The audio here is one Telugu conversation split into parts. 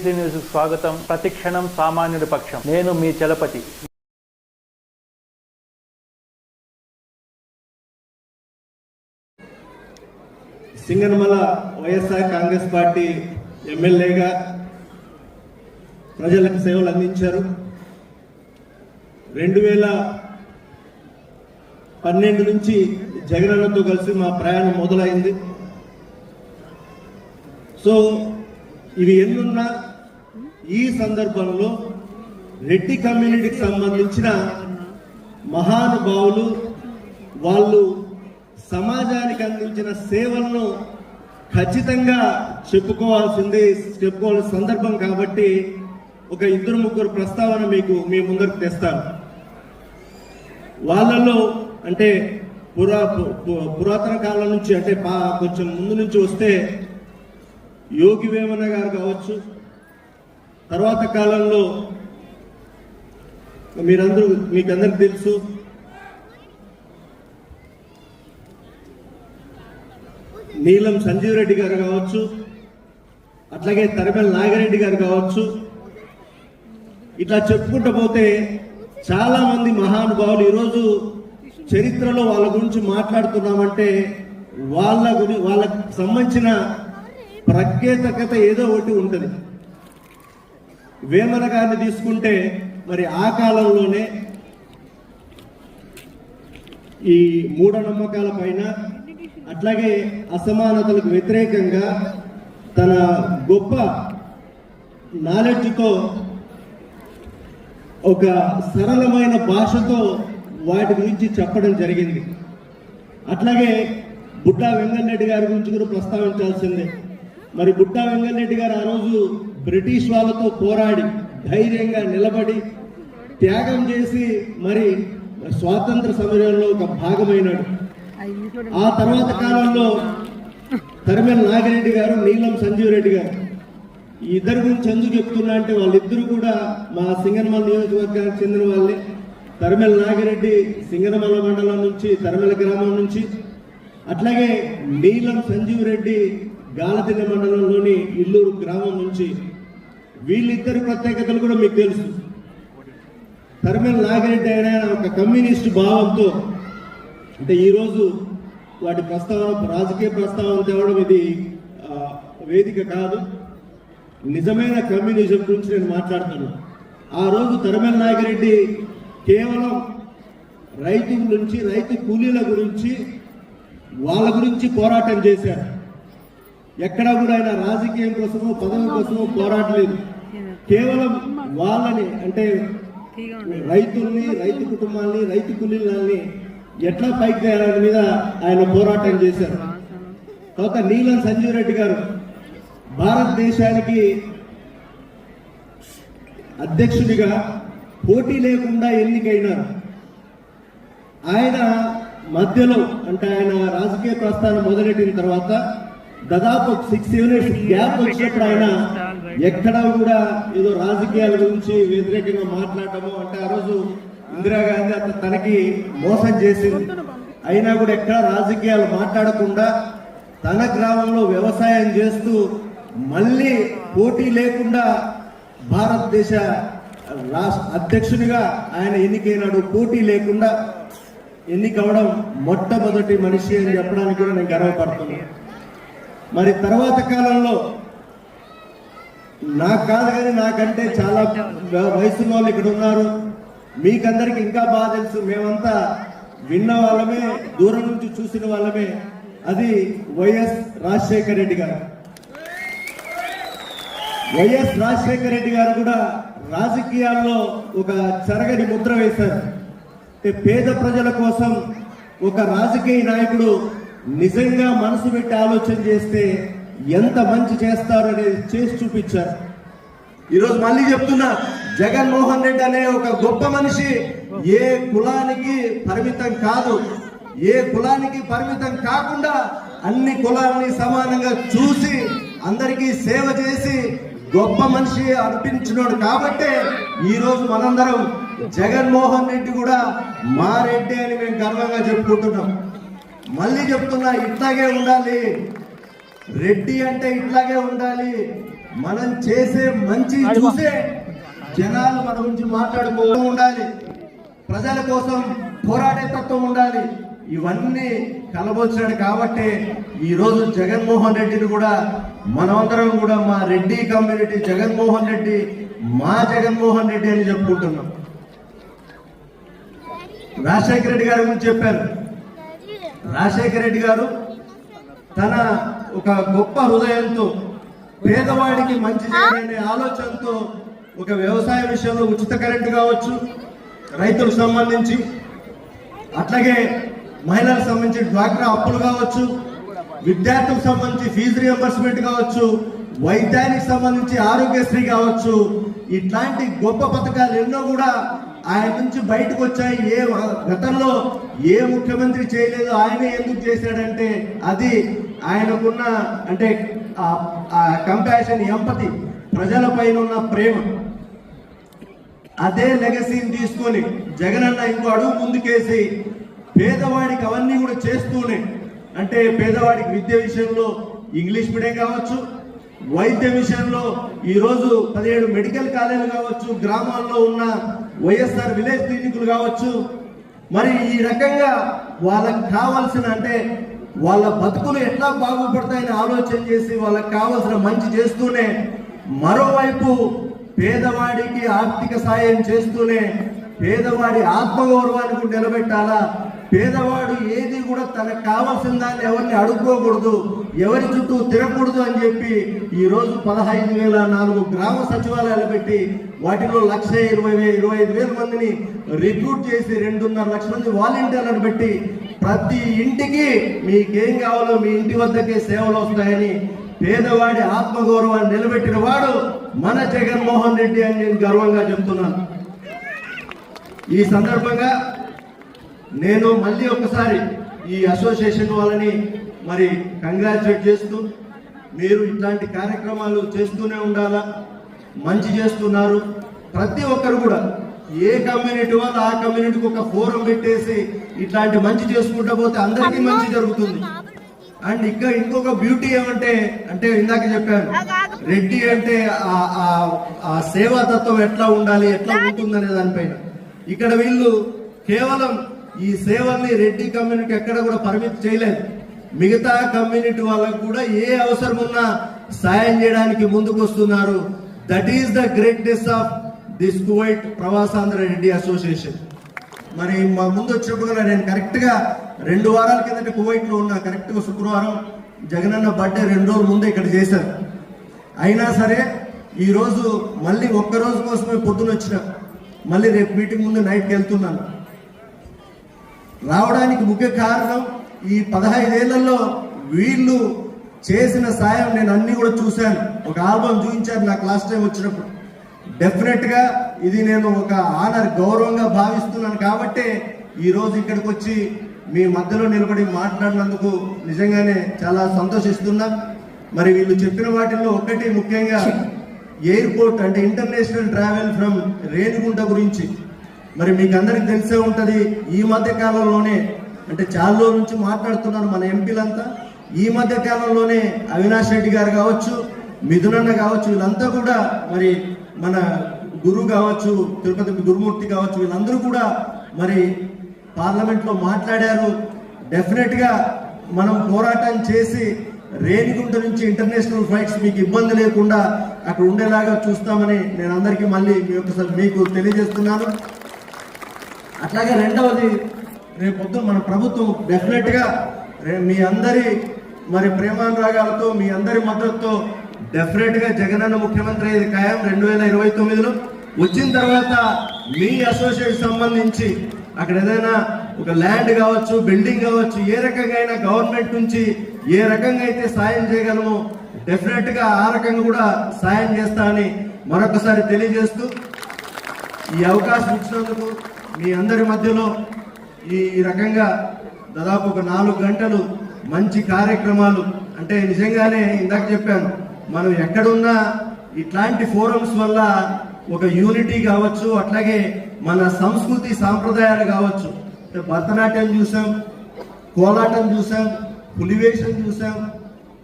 ఏబీసీ న్యూస్ స్వాగతం. ప్రతిక్షణం సామాన్యుడి పక్షం. నేను మీ చలపతి. సింగనమల వైఎస్ఆర్ కాంగ్రెస్ పార్టీ ఎమ్మెల్యేగా ప్రజలకు సేవలు అందించారు. రెండు వేల పన్నెండు నుంచి జగనన్నతో కలిసి మా ప్రయాణం మొదలైంది. సో ఇవి ఎన్నున్నా ఈ సందర్భంలో రెడ్డి కమ్యూనిటీకి సంబంధించిన మహానుభావులు వాళ్ళు సమాజానికి అందించిన సేవలను ఖచ్చితంగా చెప్పుకోవాల్సింది చెప్పుకోవాల్సిన సందర్భం కాబట్టి ఒక ఇద్దరు ముగ్గురు ప్రస్తావన మీకు మీ ముందరకు తెస్తాను. వాళ్ళలో అంటే పురా పు- పురాతన కాలం నుంచి అంటే కొంచెం ముందు నుంచి వస్తే యోగి వేమన గారు కావచ్చు. తర్వాత కాలంలో మీరందరూ మీకందరికి తెలుసు. నీలం సంజీవ్ రెడ్డి గారు కావచ్చు. అట్లాగే తరిమల నాగిరెడ్డి గారు కావచ్చు. ఇట్లా చెప్పుకుంటూ పోతే చాలా మంది మహానుభావులు ఈరోజు చరిత్రలో వాళ్ళ గురించి మాట్లాడుతున్నామంటే వాళ్ళ గురి వాళ్ళకి సంబంధించిన ప్రత్యేకత ఏదో ఒకటి ఉంటుంది. వేమన గారిని తీసుకుంటే మరి ఆ కాలంలోనే ఈ మూఢనమ్మకాల పైన అట్లాగే అసమానతలకు వ్యతిరేకంగా తన గొప్ప నాలెడ్జ్తో ఒక సరళమైన భాషతో వాటి గురించి చెప్పడం జరిగింది. అట్లాగే బుట్టా వెంగళరెడ్డి గారి గురించి కూడా ప్రస్తావించాల్సిందే. మరి బుట్టా వెంగళరెడ్డి గారు ఆ రోజు బ్రిటిష్ వాళ్ళతో పోరాడి ధైర్యంగా నిలబడి త్యాగం చేసి మరి స్వాతంత్ర సమరంలో ఒక భాగమైనాడు. ఆ తర్వాత కాలంలో తరిమల నాగిరెడ్డి గారు నీలం సంజీవ్ రెడ్డి గారు ఈ ఇద్దరు గురించి ఎందుకు చెప్తున్నా అంటే వాళ్ళిద్దరు కూడా మా సింగనమల నియోజకవర్గానికి చెందిన వాళ్ళే. తరిమల నాగిరెడ్డి సింగనమల మండలం నుంచి తరిమల గ్రామం నుంచి అట్లాగే నీలం సంజీవ్ రెడ్డి గాలదిన్న మండలంలోని ఇల్లూరు గ్రామం నుంచి వీళ్ళిద్దరి ప్రత్యేకతలు కూడా మీకు తెలుసు. తరిమల నాగిరెడ్డి అయిన ఆయన ఒక కమ్యూనిస్ట్ భావంతో అంటే ఈరోజు వాటి ప్రస్తావన రాజకీయ ప్రస్తావన తేవడం ఇది వేదిక కాదు. నిజమైన కమ్యూనిజం గురించి నేను మాట్లాడతాను. ఆ రోజు తరమల నాగిరెడ్డి కేవలం రైతు నుంచి రైతు కూలీల గురించి వాళ్ళ గురించి పోరాటం చేశారు. ఎక్కడా కూడా ఆయన రాజకీయం కోసమో పదవి కోసమో పోరాటలేదు కేవలం వాళ్ళని అంటే రైతుల్ని రైతు కుటుంబాల్ని రైతు కూలీలని ఎట్లా పైకి తేయాలని మీద ఆయన పోరాటం చేశారు. తర్వాత నీలం సంజీవ్ రెడ్డి గారు భారతదేశానికి అధ్యక్షుడిగా పోటీ లేకుండా ఎన్నికైనారు. ఆయన మధ్యలో అంటే ఆయన రాజకీయ ప్రస్థానం మొదలెట్టిన తర్వాత దాదాపు సిక్స్ యూనిట్స్ గ్యాప్ వచ్చినప్పుడు ఆయన ఎక్కడా కూడా ఏదో రాజకీయాల గురించి వ్యతిరేకంగా మాట్లాడటము అంటే ఆ రోజు ఇందిరాగాంధీ అతను తనకి మోసం చేసింది. అయినా కూడా ఎక్కడ రాజకీయాలు మాట్లాడకుండా తన గ్రామంలో వ్యవసాయం చేస్తూ మళ్ళీ పోటీ లేకుండా భారతదేశ రాష్ట్ర అధ్యక్షునిగా ఆయన ఎన్నికైనాడు. పోటీ లేకుండా ఎన్నికవడం మొట్టమొదటి మనిషి అని చెప్పడానికి కూడా నేను గర్వపడుతున్నాను. మరి తర్వాత కాలంలో నాకు కాదు కానీ నాకంటే చాలా వయసున్న వాళ్ళు ఇక్కడ ఉన్నారు. మీకందరికి ఇంకా బాగా తెలుసు. మేమంతా విన్న వాళ్ళమే దూరం నుంచి చూసిన వాళ్ళమే. అది వైఎస్ రాజశేఖర రెడ్డి గారు. వైఎస్ రాజశేఖర రెడ్డి గారు కూడా రాజకీయాల్లో ఒక చెరగని ముద్ర వేశారు. పేద ప్రజల కోసం ఒక రాజకీయ నాయకుడు నిజంగా మనసు పెట్టి ఆలోచన చేస్తే ఎంత మంచి చేస్తారు అనేది చేసి చూపించారు. ఈరోజు మళ్ళీ చెప్తున్నా జగన్మోహన్ రెడ్డి అనే ఒక గొప్ప మనిషి ఏ కులానికి పరిమితం కాదు. ఏ కులానికి పరిమితం కాకుండా అన్ని కులాలని సమానంగా చూసి అందరికీ సేవ చేసి గొప్ప మనిషి అనిపించినోడు కాబట్టే ఈరోజు మనందరం జగన్మోహన్ రెడ్డి కూడా మా రెడ్డి అని మేము గర్వంగా చెప్పుకుంటున్నాం. మళ్ళీ చెప్తున్నా ఇట్లాగే ఉండాలి. రెడ్డి అంటే ఇట్లాగే ఉండాలి. మనం చేసే మంచి చూసే జనాలు మన గురించి మాట్లాడుకోవడం ఉండాలి. ప్రజల కోసం పోరాడే తత్వం ఉండాలి. ఇవన్నీ కలబోచాడు కాబట్టి ఈ రోజు జగన్మోహన్ రెడ్డిని కూడా మనమందరం కూడా మా రెడ్డి కమ్యూనిటీ జగన్మోహన్ రెడ్డి మా జగన్మోహన్ రెడ్డి అని చెప్పుకుంటున్నాం. రాజశేఖర రెడ్డి గారి గురించి చెప్పారు. రాజశేఖర రెడ్డి గారు తన ఒక గొప్ప హృదయంతో పేదవాడికి మంచి చేయాలనే ఆలోచనతో ఒక వ్యవసాయ విషయంలో ఉచిత కరెంటు కావచ్చు రైతులకు సంబంధించి అట్లాగే మహిళలకు సంబంధించి డ్వాక్రా అప్పులు కావచ్చు విద్యార్థులకు సంబంధించి ఫీజు రియంబర్స్మెంట్ కావచ్చు వైద్యానికి సంబంధించి ఆరోగ్యశ్రీ కావచ్చు ఇట్లాంటి గొప్ప పథకాలు ఎన్నో కూడా ఆయన నుంచి బయటకు వచ్చాయి. ఏ గతంలో ఏ ముఖ్యమంత్రి చేయలేదు ఆయనే ఎందుకు చేశాడంటే అది ఆయనకున్న అంటే ఆ కంపాషన్ ఎంపతి ప్రజల పైన ఉన్న ప్రేమ. అదే లెగసీని తీసుకొని జగనన్న ఇంకో అడుగు ముందుకేసి పేదవాడికి అవన్నీ కూడా చేస్తూనే అంటే పేదవాడికి విద్య విషయంలో ఇంగ్లీష్ మీడియం కావచ్చు వైద్య విషయంలో ఈరోజు పదిహేడు మెడికల్ కాలేజీలు కావచ్చు గ్రామాల్లో ఉన్న వైఎస్ఆర్ విలేజ్ క్లినిక్లు కావచ్చు. మరి ఈ రకంగా వాళ్ళకి కావాల్సిన అంటే వాళ్ళ బతుకులు ఎట్లా బాగుపడతాయని ఆలోచన చేసి వాళ్ళకి కావాల్సిన మంచి చేస్తూనే మరోవైపు పేదవాడికి ఆర్థిక సాయం చేస్తూనే పేదవాడి ఆత్మగౌరవాన్ని నిలబెట్టాలా? పేదవాడు ఏది కూడా తనకు కావాల్సిన దాన్ని ఎవరిని అడుక్కోకూడదు ఎవరి చుట్టూ తిరగకూడదు అని చెప్పి ఈరోజు పదహైదు వేల నాలుగు గ్రామ సచివాలయాలు పెట్టి వాటిలో లక్ష ఇరవై వేల ఇరవై ఐదు వేల మందిని రిక్రూట్ చేసి రెండున్నర లక్షల మంది వాలంటీర్లను పెట్టి ప్రతి ఇంటికి మీకేం కావాలో మీ ఇంటి వద్దకే సేవలు వస్తాయని పేదవాడి ఆత్మగౌరవాన్ని నిలబెట్టిన వాడు మన జగన్మోహన్ రెడ్డి అని నేను గర్వంగా చెప్తున్నాను. ఈ సందర్భంగా నేను మళ్ళీ ఒకసారి ఈ అసోసియేషన్ వాళ్ళని మరి కంగ్రాచులేట్ చేస్తూ మీరు ఇట్లాంటి కార్యక్రమాలు చేస్తూనే ఉండాలా? మంచి చేస్తున్నారు. ప్రతి ఒక్కరు కూడా ఏ కమ్యూనిటీ వాళ్ళు ఆ కమ్యూనిటీకి ఒక ఫోరం పెట్టేసి ఇట్లాంటి మంచి చేసుకుంటా పోతే అందరికీ మంచి జరుగుతుంది. అండ్ ఇంకా ఇంకొక బ్యూటీ ఏమంటే అంటే ఇందాక చెప్పాను రెడ్డి అంటే ఆ- ఆ- ఆ సేవా తత్వం ఎట్లా ఉండాలి ఎట్లా ఉంటుందనే దానిపైన. ఇక్కడ వీళ్ళు కేవలం ఈ సేవల్ని రెడ్డి కమ్యూనిటీ ఎక్కడ కూడా పరిమితి చేయలేదు. మిగతా కమ్యూనిటీ వాళ్ళకు కూడా ఏ అవసరం ఉన్నా సాయం చేయడానికి ముందుకు వస్తున్నారు. That is the greatness of this Kuwait ప్రవాసాంధ్ర Reddy association మరి మా ముందు వచ్చినప్పుడు కూడా నేను కరెక్ట్గా రెండు వారాల కిందట కువైట్లో ఉన్నా. కరెక్ట్గా శుక్రవారం జగనన్న బర్త్డే రెండు రోజుల ముందే ఇక్కడ చేశారు. అయినా సరే ఈరోజు మళ్ళీ ఒక్క రోజు కోసమే పొద్దున వచ్చిన. మళ్ళీ రేపు మీటింగ్ ముందు నైట్కి వెళ్తున్నాను. రావడానికి ముఖ్య కారణం ఈ పదహైదేళ్ళలో వీళ్ళు చేసిన సాయం నేను అన్ని కూడా చూశాను. ఒక ఆల్బమ్ చూపించారు నాకు లాస్ట్ టైం వచ్చినప్పుడు. డెఫినెట్గా ఇది నేను ఒక ఆనర్ గౌరవంగా భావిస్తున్నాను కాబట్టే ఈ రోజు ఇక్కడికి వచ్చి మీ మధ్యలో నిలబడి మాట్లాడినందుకు నిజంగానే చాలా సంతోషిస్తున్నా. మరి వీళ్ళు చెప్పిన వాటిల్లో ఒకటి ముఖ్యంగా ఎయిర్పోర్ట్ అంటే ఇంటర్నేషనల్ ట్రావెల్ ఫ్రమ్ రేణిగుంట గురించి. మరి మీకు అందరికి తెలిసే ఉంటది ఈ మధ్య కాలంలోనే అంటే చాలా రోజుల నుంచి మాట్లాడుతున్నారు మన ఎంపీలంతా ఈ మధ్య కాలంలోనే అవినాష్ రెడ్డి గారు కావచ్చు మిథునన్న కావచ్చు వీళ్ళంతా కూడా మరి మన గురువు కావచ్చు తిరుపతి గురుమూర్తి కావచ్చు వీళ్ళందరూ కూడా మరి పార్లమెంట్లో మాట్లాడారు. డెఫినెట్గా మనం పోరాటం చేసి రేణిగుంట నుంచి ఇంటర్నేషనల్ ఫ్లైట్స్ మీకు ఇబ్బంది లేకుండా అక్కడ ఉండేలాగా చూస్తామని నేను అందరికీ మళ్ళీ మీ ఒకసారి మీకు తెలియజేస్తున్నాను. అట్లాగే రెండవది రేపొద్దు మన ప్రభుత్వం డెఫినెట్గా రే- మీ అందరి మరి ప్రేమానురాగాలతో మీ అందరి మద్దతుతో డెఫినెట్గా జగనన్న ముఖ్యమంత్రి అయ్యేది ఖాయం రెండు వేల ఇరవై తొమ్మిదిలో. వచ్చిన తర్వాత మీ అసోసియేషన్ సంబంధించి అక్కడ ఏదైనా ఒక ల్యాండ్ కావచ్చు బిల్డింగ్ కావచ్చు ఏ రకంగా అయినా గవర్నమెంట్ నుంచి ఏ రకంగా అయితే సాయం చేయగలమో డెఫినెట్గా ఆ రకంగా కూడా సాయం చేస్తా అని మరొకసారి తెలియజేస్తూ ఈ అవకాశం ఇచ్చినందుకు మీ అందరి మధ్యలో ఈ రకంగా దాదాపు ఒక నాలుగు గంటలు మంచి కార్యక్రమాలు అంటే నిజంగానే ఇందాక చెప్పాను మనం ఎక్కడున్నా ఇట్లాంటి ఫోరమ్స్ వల్ల ఒక యూనిటీ కావచ్చు అట్లాగే మన సంస్కృతి సాంప్రదాయాలు కావచ్చు. అంటే భరతనాట్యం చూసాం కోలాటం చూసాం పులివేషం చూసాం.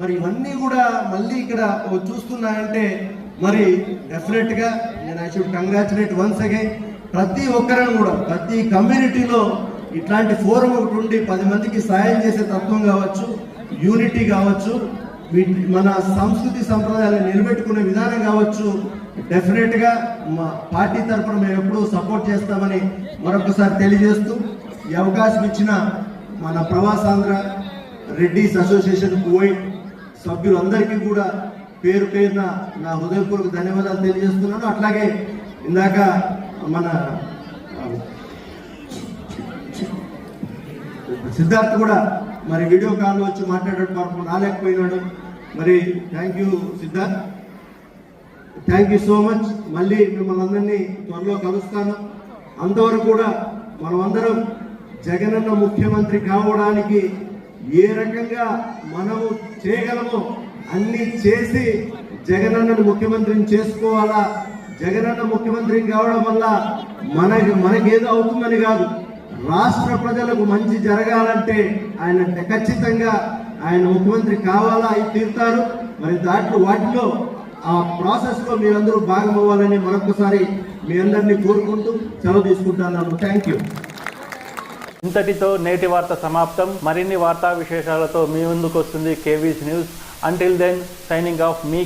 మరి ఇవన్నీ కూడా మళ్ళీ ఇక్కడ చూస్తున్నాయంటే మరి డెఫినెట్గా నేను I should congratulate once again ప్రతి ఒక్కరిని కూడా ప్రతి కమ్యూనిటీలో ఇట్లాంటి ఫోరం ఒకటి ఉండి పది మందికి సాయం చేసే తత్వం కావచ్చు యూనిటీ కావచ్చు వీటి- మన సంస్కృతి సంప్రదాయాలు నిలబెట్టుకునే విధానం కావచ్చు డెఫినెట్గా మా పార్టీ తరఫున మేము ఎప్పుడూ సపోర్ట్ చేస్తామని మరొకసారి తెలియజేస్తూ ఈ అవకాశం ఇచ్చిన మన ప్రవాసాంధ్ర రెడ్డిస్ అసోసియేషన్ కువైట్ సభ్యులందరికీ కూడా పేరు పేరున నా హృదయపూర్వక ధన్యవాదాలు తెలియజేస్తున్నాను. అట్లాగే ఇందాక మన సిద్ధార్థ్ కూడా మరి వీడియో కాల్ వచ్చి మాట్లాడడం పాపం రాలేకపోయినాడు. మరి thank you Siddharth. Thank you so much మళ్ళీ మిమ్మల్ని అందరినీ త్వరలో కలుస్తాను. అంతవరకు కూడా మనమందరం జగనన్న ముఖ్యమంత్రి కావడానికి ఏ రకంగా మనము చేయగలమో అన్నీ చేసి జగనన్నను ముఖ్యమంత్రిని చేసుకోవాలా? జగనన్న ముఖ్యమంత్రి కావడం వల్ల మనకి మనకేదో అవుతుందని కాదు. రాష్ట్ర ప్రజలకు మంచి జరగాలంటే ఆయన ఖచ్చితంగా ఆయన ముఖ్యమంత్రి కావాలా అయి తీరుతారు. మరి దాంట్లో వాటిలో ఆ ప్రాసెస్లో మీరందరూ భాగమవ్వాలని మరొకసారి మీ అందరినీ కోరుకుంటూ సెలవు తీసుకుంటున్నాను థ్యాంక్ యూ ఇంతటితో నేటి వార్త సమాప్తం. మరిన్ని వార్తా విశేషాలతో మీ ముందుకు వస్తుంది KV's news until then signing off మీ